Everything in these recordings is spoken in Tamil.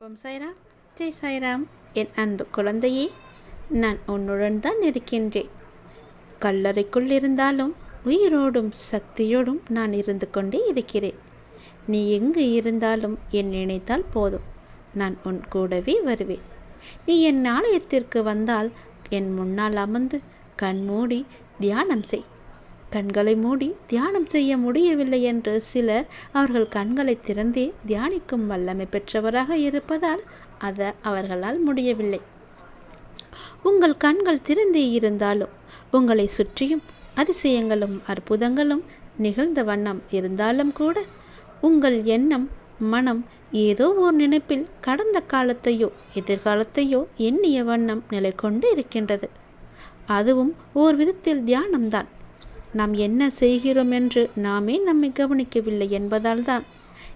ஓம் சாய்ராம். ஜெய் சாய்ராம். என் அன்பு குழந்தையே நான் உன்னுடன் தான் இருக்கின்றேன். கல்லறைக்குள் இருந்தாலும் உயிரோடும் சக்தியோடும் நான் இருந்து கொண்டே இருக்கிறேன். நீ எங்கு இருந்தாலும் என் நினைத்தால் போதும். நான் உன் கூடவே வருவேன். நீ என் ஆலயத்திற்கு வந்தால் என் முன்னால் அமர்ந்து கண்மூடி தியானம் செய். கண்களை மூடி தியானம் செய்ய முடியவில்லை என்று சிலர் அவர்கள் கண்களை திறந்தே தியானிக்கும் வல்லமை பெற்றவராக இருப்பதால் அதை அவர்களால் முடியவில்லை. உங்கள் கண்கள் திறந்தே இருந்தாலும் உங்களை சுற்றியும் அதிசயங்களும் அற்புதங்களும் நிகழ்ந்த வண்ணம் இருந்தாலும் கூட உங்கள் எண்ணம் மனம் ஏதோ ஓர் நினைப்பில் கடந்த காலத்தையோ எதிர்காலத்தையோ எண்ணிய வண்ணம் நிலை கொண்டு இருக்கின்றது. அதுவும் ஓர் விதத்தில் தியானம்தான். நாம் என்ன செய்கிறோம் என்று நாமே நம்மை கவனிக்கவில்லை என்பதால் தான்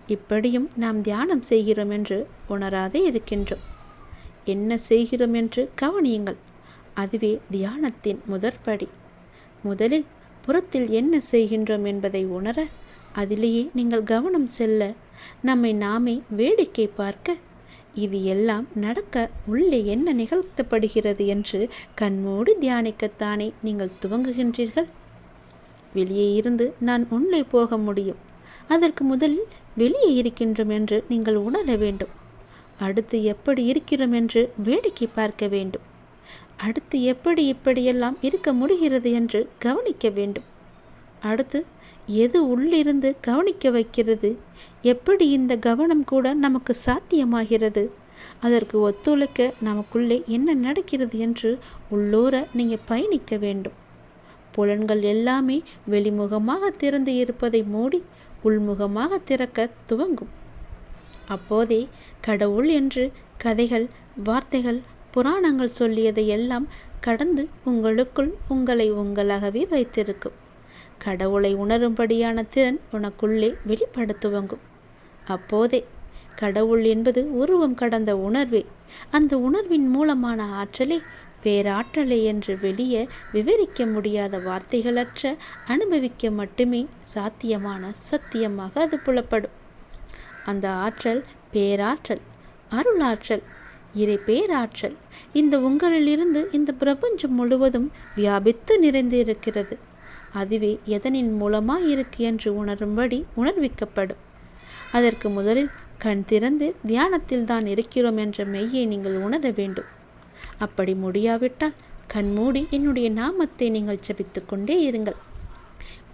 இப்படியும் நாம் தியானம் செய்கிறோம் என்று உணராதே இருக்கின்றோம். என்ன செய்கிறோம் என்று கவனியுங்கள். அதுவே தியானத்தின் முதற்படி. முதலில் புறத்தில் என்ன செய்கின்றோம் என்பதை உணர அதிலேயே நீங்கள் கவனம் செல்ல நம்மை நாமே வேடிக்கை பார்க்க இது எல்லாம் நடக்க உள்ளே என்ன நிகழ்த்தப்படுகிறது என்று கண்மூடி தியானிக்கத்தானே நீங்கள் துவங்குகின்றீர்கள்? வெளியே இருந்து நான் உள்ளே போக முடியும். அதற்கு முதலில் வெளியே இருக்கின்றோம் என்று நீங்கள் உணர வேண்டும். அடுத்து எப்படி இருக்கிறோம் என்று வேடிக்கை பார்க்க வேண்டும். அடுத்து எப்படி இப்படியெல்லாம் இருக்க முடிகிறது என்று கவனிக்க வேண்டும். அடுத்து எது உள்ளிருந்து கவனிக்க வைக்கிறது? எப்படி இந்த கவனம் கூட நமக்கு சாத்தியமாகிறது? அதற்கு ஒத்துழைக்க நமக்குள்ளே என்ன நடக்கிறது என்று உள்ளூர நீங்கள் பயணிக்க வேண்டும். புலன்கள் எல்லாமே வெளிமுகமாக திறந்து இருப்பதை மூடி உள்முகமாக திறக்க துவங்கும். அப்போதே கடவுள் என்று கதைகள் வார்த்தைகள் புராணங்கள் சொல்லியதை எல்லாம் கடந்து உங்களுக்குள் உங்களை உங்களாகவே வைத்திருக்கும். கடவுளை உணரும்படியான திறன் உனக்குள்ளே வெளிப்பட துவங்கும் அப்போதே கடவுள் என்பது உருவம் கடந்த உணர்வே. அந்த உணர்வின் மூலமான ஆற்றலே பேராற்றலை என்று வெளியே விவரிக்க முடியாத வார்த்தைகளற்ற அனுபவிக்க மட்டுமே சாத்தியமான சத்தியமாக அது புலப்படும். அந்த ஆற்றல் பேராற்றல் அருளாற்றல் இறை பேராற்றல் இந்த உங்களிலிருந்து இந்த பிரபஞ்சம் முழுவதும் வியாபித்து நிறைந்து இருக்கிறது அதுவே எதனின் மூலமாக இருக்கு என்று உணரும்படி உணர்விக்கப்படும். அதற்கு முதலில் கண் திறந்து தியானத்தில் தான் இருக்கிறோம் என்ற மெய்யை நீங்கள் உணர வேண்டும். அப்படி முடியாவிட்டால் கண்மூடி என்னுடைய நாமத்தை நீங்கள் ஜபித்து கொண்டே இருங்கள்.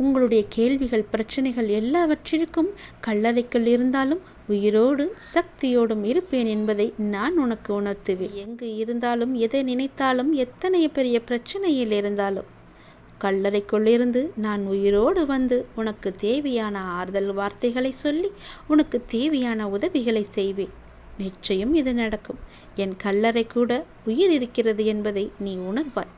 உங்களுடைய கேள்விகள் பிரச்சனைகள் எல்லாவற்றிற்கும் கல்லறைக்குள் இருந்தாலும் உயிரோடு சக்தியோடும் இருப்பேன் என்பதை நான் உனக்கு உணர்த்துவேன். எங்கு இருந்தாலும் எதை நினைத்தாலும் எத்தனை பெரிய பிரச்சனையில் இருந்தாலும் கல்லறைக்குள்ளிருந்து நான் உயிரோடு வந்து உனக்கு தேவையான ஆறுதல் வார்த்தைகளை சொல்லி உனக்கு தேவையான உதவிகளை செய்வேன். நிச்சயம் இது நடக்கும். என் கல்லறை கூட உயிர் இருக்கிறது என்பதை நீ உணர்வாய்.